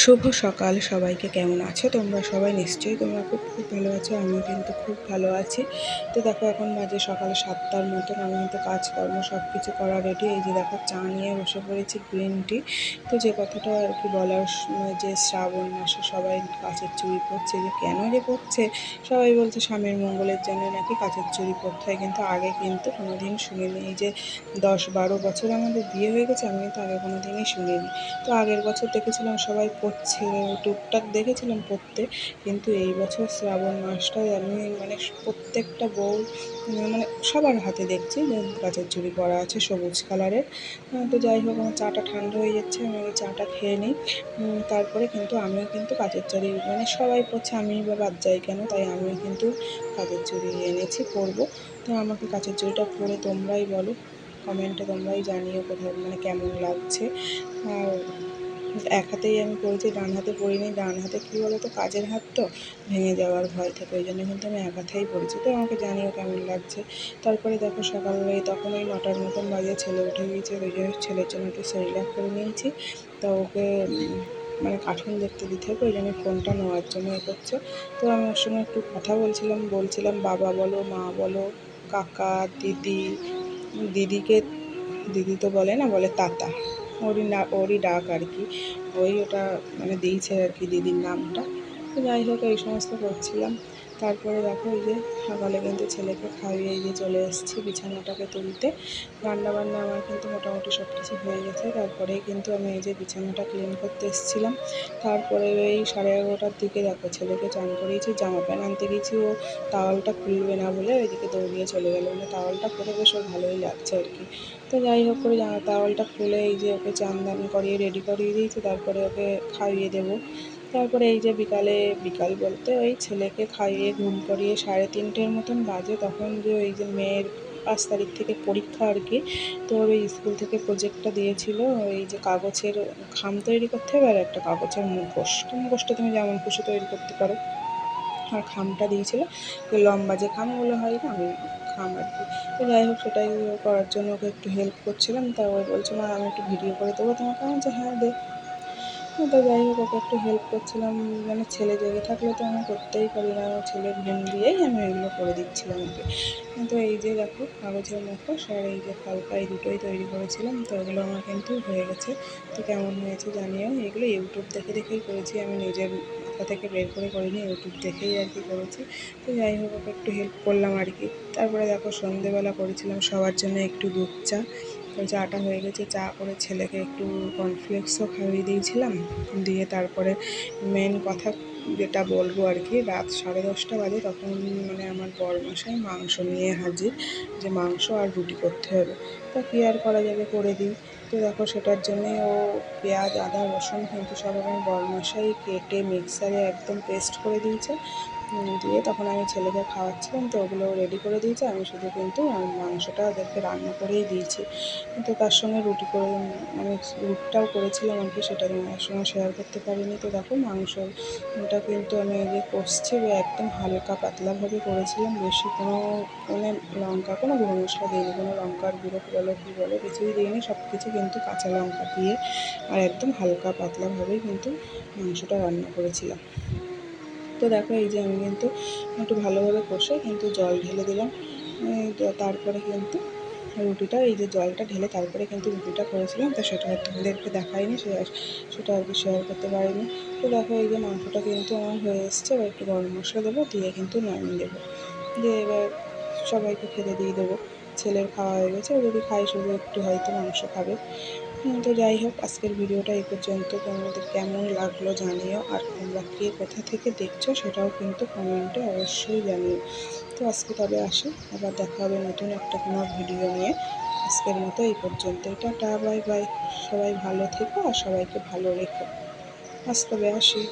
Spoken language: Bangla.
শুভ সকাল সবাইকে, কেমন আছো? তোমরা সবাই নিশ্চয়ই তোমরা খুব খুব ভালো আছো, আমিও কিন্তু খুব ভালো আছি। তো দেখো, এখন বাজে সকাল সাতটার মতন, আমি কিন্তু কাজকর্ম সব কিছু করা রেডি এই যে দেখো, চা নিয়ে বসে পড়েছি গ্রিন টি তো যে কথাটা আর কি বলার সময় যে শ্রাবণ মাসে সবাই কাছের চুরি করছে, যে কেন যে করছে, সবাই বলছে স্বামীর মঙ্গলের জন্য নাকি কাছের চুরি করতে হয়। কিন্তু আগে কিন্তু কোনো কোনোদিন শুনিনি, এই যে দশ বারো বছর আমাদের বিয়ে হয়ে গেছে, আমি কিন্তু আগে কোনো দিনই শুনিনি। তো আগের বছর দেখেছিলাম সবাই করছে, টুকটাক দেখেছিলাম করতে কিন্তু এই বছর শ্রাবণ মাসটায় আমি মানে প্রত্যেকটা বউ মানে সবার হাতে দেখছি যে গাছের চুড়ি পরা আছে, সবুজ কালারের। তো যাই হোক, আমার চাটা ঠান্ডা হয়ে যাচ্ছে, আমি ওই চাটা খেয়ে নিই। তারপরে কিন্তু আমিও কিন্তু কাচের চুড়ি মানে সবাই পড়ছে, আমি বা বাদ যাই কেন, তাই আমিও কিন্তু কাচের চুড়ি এনেছি, পরবো। তো আমাকে কাচের চুড়িটা পরে তোমরাই বলো, কমেন্টে তোমরাই জানিও কোথায় মানে কেমন লাগছে। আর এক হাতেই আমি পড়েছি ডান হাতে পড়িনি, ডান হাতে কী বলো তো, কাজের হাত তো ভেঙে যাওয়ার ভয় থাকে, ওই জন্য কিন্তু আমি এক হাতেই পড়েছি। তো আমাকে জানিও কেমন লাগছে। তারপরে দেখো সকালে তখন ওই নটার মতন বাজে, ছেলে উঠে গিয়েছে, ওই জন্য ছেলের জন্য একটু সেরিলাক করে নিয়েছি। তা ওকে মানে কার্টুন দেখতে দিতে হবে, ওই জন্য ফোনটা নেওয়ার জন্য এ করছে। তো আমি ওর সঙ্গে একটু কথা বলছিলাম বলছিলাম, বাবা বলো, মা বলো, কাকা, দিদি, দিদিকে, দিদি তো বলে না, বলে তাতা। ওরই না, ওরই ডাক আর কি। ওই ওটা মানে দিয়েছে আর কি দিদির নামটা। তো যাই হোক, এই সমস্ত করছিলাম। তারপরে দেখো এই যে সকালে কিন্তু ছেলেকে খাইয়ে দিয়ে চলে এসেছি, বিছানাটাকে তুলতে। রান্নাবান্না আমার কিন্তু মোটামুটি সব কিছু হয়ে গেছে। তারপরেই কিন্তু আমি এই যে বিছানাটা ক্লিন করতে এসেছিলাম। তারপরে এই সাড়ে এগারোটার দিকে দেখো ছেলেকে চান করিয়েছি, জামা প্যান্ট আনতে গেছি। ও টাওয়ালটা খুলবে না বলে ওইদিকে দৌড়িয়ে চলে গেলো। মানে টাওয়ালটা পরে বেশ ওর ভালোই লাগছে আর কি। তো যাই হোক করে জামা টাওয়ালটা খুলে এই যে ওকে চান দান করিয়ে রেডি করিয়ে দিয়েছি, তারপরে ওকে খাইয়ে দেবো। তারপরে এই যে বিকালে, বিকাল বলতে ওই ছেলেকে খাইয়ে ঘুম করিয়ে সাড়ে তিনটের মতন বাজে তখন যে ওই যে মেয়ের পাঁচ তারিখ থেকে পরীক্ষা আর কি, তো ওই স্কুল থেকে প্রজেক্টটা দিয়েছিল, ওই যে কাগজের খাম তৈরি করতে হবে আর একটা কাগজের মুখোশ। তো মুখোশটা তুমি যেমন খুশি তৈরি করতে পারো। আর খামটা দিয়েছিল লম্বা যে খামগুলো হয় না, ওই খাম আর কি। তো যাই হোক, সেটাই করার জন্য ওকে একটু হেল্প করছিলাম, তা ও বলছে, মা, আমি একটু ভিডিও করে দেবো তোমাকে। আমি যে হ্যাঁ দে। তো যাই হোক, ওকে একটু হেল্প করছিলাম মানে ছেলে জেগে থাকলে তো আমি করতেই পারি না ছেলের ঘুম দিয়েই আমি এগুলো করে দিচ্ছিলাম ওকে। কিন্তু এই যে দেখো, কাগজের মুখোশ আর এই যে হালকা এই দুটোই তৈরি করেছিলাম, তো ওগুলো আমার কিন্তু হয়ে গেছে। তো কেমন হয়েছে জানিও এগুলো ইউটিউব দেখে দেখেই করেছি, আমি নিজের মাথা থেকে বের করে করিনি ইউটিউব দেখেই আর কি করেছি। তো যাই হোক, ওকে একটু হেল্প করলাম আর কি। তারপরে দেখো, সন্ধেবেলা করেছিলাম, সবার জন্য একটু দুধ চা। তো চাটা হয়ে গেছে, চা করে ছেলেকে একটু কর্নফ্লেক্সও খাইয়ে দিয়েছিলাম। দিয়ে তারপরে মেন কথা যেটা বলব আর কি, রাত সাড়ে দশটা বাজে তখন মানে আমার বরমশাই মাংস নিয়ে হাজির, যে মাংস আর রুটি করতে হবে। তা কী আর করা যাবে করে দিই? তো দেখো সেটার জন্যে ও পেঁয়াজ, আদা, রসুন কিন্তু সব আমার বরমশাই কেটে মিক্সারে একদম পেস্ট করে দিয়েছে। দিয়ে তখন আমি ছেলেকে খাওয়াচ্ছিলাম, তো ওগুলো রেডি করে দিয়েছে। আমি শুধু কিন্তু মাংসটা ওদেরকে রান্না করেই দিয়েছি। কিন্তু তার সঙ্গে রুটি করে মানে রুটিটাও করেছিলাম আর কি, সেটা তোমার সঙ্গে শেয়ার করতে পারিনি। তো দেখো মাংসটা কিন্তু আমি এই যে কষছি একদম হালকা পাতলাভাবে করেছিলাম। বেশি কোনো মানে লঙ্কা, কোনো গুঁড়ো মশলা দিইনি, কোনো লঙ্কার গুঁড়ো বলো, কী বলো, কিছুই দিইনি। সব কিছু কিন্তু কাঁচা লঙ্কা দিয়ে আর একদম হালকা পাতলাভাবেই কিন্তু মাংসটা রান্না করেছিলাম। তো দেখো, এই যে আমি কিন্তু একটু ভালোভাবে কষে কিন্তু জল ঢেলে দিলাম। তারপরে কিন্তু রুটিটা, এই যে জলটা ঢেলে তারপরে কিন্তু রুটিটা করেছিলাম, তো সেটা হয়তো তোমাদেরকে দেখাইনি সেটা আর কি শেয়ার করতে পারিনি। তো দেখো, এই যে মাংসটা কিন্তু আমার হয়ে এসছে, এবার একটু গরম মশলা দেবো, দিয়ে কিন্তু নামিয়ে দেবো। দিয়ে এবার সবাইকে খেতে দিয়ে দেবো। ছেলের খাওয়া হয়ে গেছে, ও যদি খাই শুধু একটু হয়তো মাংস খাবে। তো যাই হোক, আজকের ভিডিওটা এই পর্যন্ত। তোমাদের কেমন লাগল জানিও, আর তোমরা কে কোথা থেকে দেখছ সেটাও কিন্তু কমেন্টে অবশ্যই জানিও। তো আজকে তবে আসি, আবার দেখা হবে নতুন একটা কোনো ভিডিও নিয়ে। আজকের মতো এই পর্যন্ত এটা টা বাই বাই। সবাই ভালো থেকো আর সবাইকে ভালো রেখো। আজ তবে আসি।